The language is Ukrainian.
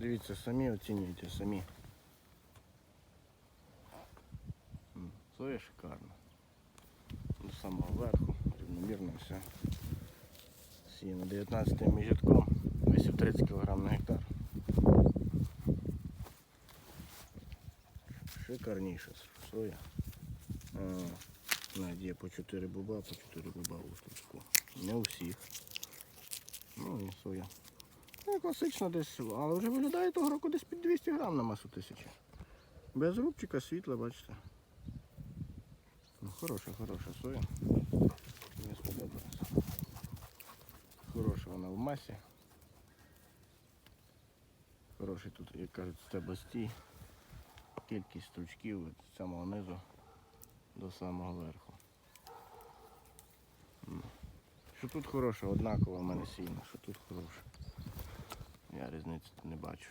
Дивіться, самі оцінюйте, самі. Соя шикарна. До самого верху, рівномірно все. Сіяно 19 міжатком, висів 30 кг на гектар. Шикарніша соя. Навіть є по 4 буба, по 4 буба у штучку. Не у всіх. Ну і соя. Ну, класично десь, але вже виглядає того року десь під 200 грам на масу тисячі. Без рубчика світла, бачите. Ну, хороша, хороша соя. Мені сподобалося. Хороша вона в масі. Хороший тут, як кажуть, стеблостій. Кількість стручків від самого низу до самого верху. Що тут хороше, однаково в мене сіно, що тут хороше. Я різниці не бачу.